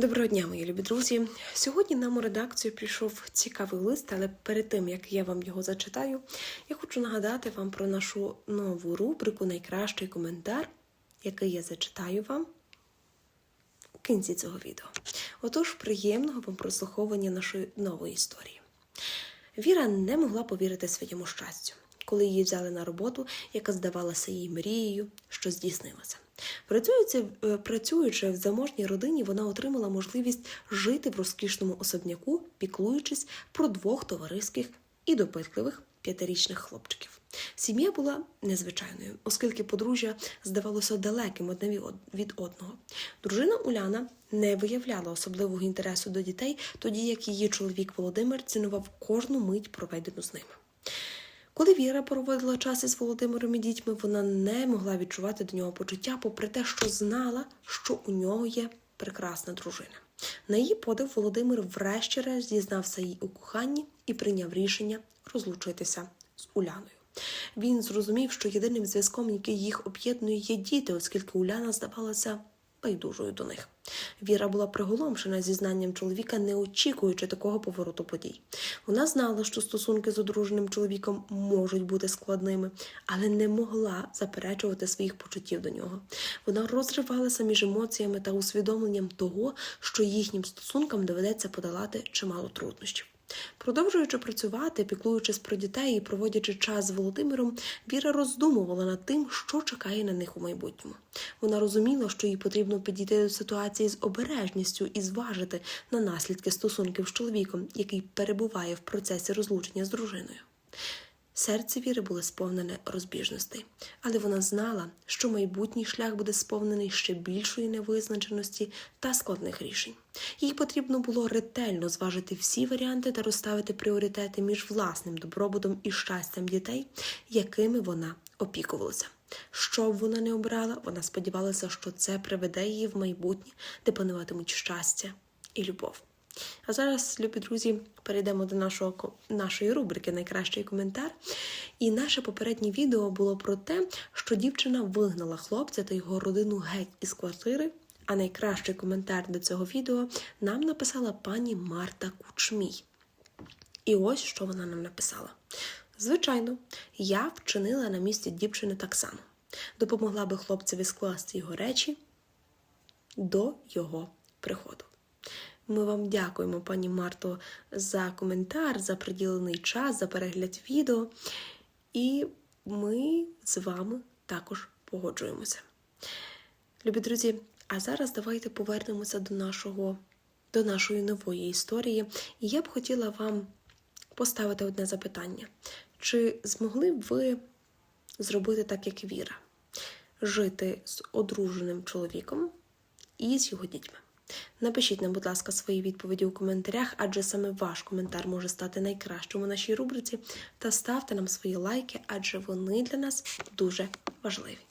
Доброго дня, мої любі друзі. Сьогодні нам у редакцію прийшов цікавий лист, але перед тим як я вам його зачитаю, я хочу нагадати вам про нашу нову рубрику Найкращий коментар, який я зачитаю вам у кінці цього відео. Отож, приємного вам прослуховування нашої нової історії. Віра не могла повірити своєму щастю, коли її взяли на роботу, яка здавалася їй мрією, що здійснилася. Е, працюючи в заможній родині, вона отримала можливість жити в розкішному особняку, піклуючись про двох товариських і допитливих п'ятирічних хлопчиків. Сім'я була незвичайною, оскільки подружжя здавалося далеким одне від одного. Дружина Уляна не виявляла особливого інтересу до дітей, тоді як її чоловік Володимир цінував кожну мить, проведену з ними. Коли Віра проводила час із Володимиром і дітьми, вона не могла відчувати до нього почуття, попри те, що знала, що у нього є прекрасна дружина. На її подив Володимир врешті-решт зізнався їй у коханні і прийняв рішення розлучитися з Уляною. Він зрозумів, що єдиним зв'язком, який їх об'єднує, є діти, оскільки Уляна здавалася байдужою до них. Віра була приголомшена зізнанням чоловіка, не очікуючи такого повороту подій. Вона знала, що стосунки з одруженим чоловіком можуть бути складними, але не могла заперечувати своїх почуттів до нього. Вона розривалася між емоціями та усвідомленням того, що їхнім стосункам доведеться подолати чимало труднощів. Продовжуючи працювати, піклуючись про дітей і проводячи час з Володимиром, Віра роздумувала над тим, що чекає на них у майбутньому. Вона розуміла, що їй потрібно підійти до ситуації з обережністю і зважити на наслідки стосунків з чоловіком, який перебуває в процесі розлучення з дружиною. Серце Віри було сповнене розбіжностей, але вона знала, що майбутній шлях буде сповнений ще більшої невизначеності та складних рішень. Їй потрібно було ретельно зважити всі варіанти та розставити пріоритети між власним добробутом і щастям дітей, якими вона опікувалася. Що б вона не обрала, вона сподівалася, що це приведе її в майбутнє, де пануватимуть щастя і любов. А зараз, любі друзі, перейдемо до нашого нашої рубрики Найкращий коментар. І наше попереднє відео було про те, що дівчина вигнала хлопця та його родину геть із квартири. А найкращий коментар до цього відео нам написала пані Марта Кучмій. І ось що вона нам написала. Звичайно, я вчинила на місці дівчини так само. Допомогла би хлопцеві скласти його речі до його приходу. Ми вам дякуємо, пані Марто, за коментар, за приділений час, за перегляд відео. І ми з вами також погоджуємося. Любі друзі, а зараз давайте повернемося до нашого, до нашої нової історії. І я б хотіла вам поставити одне запитання: чи змогли б ви зробити так, як Віра? Жити з одруженим чоловіком і з його дітьми? Напишіть нам, будь ласка, свої відповіді у коментарях, адже саме ваш коментар може стати найкращим у нашій рубриці. Та ставте нам свої лайки, адже вони для нас дуже важливі.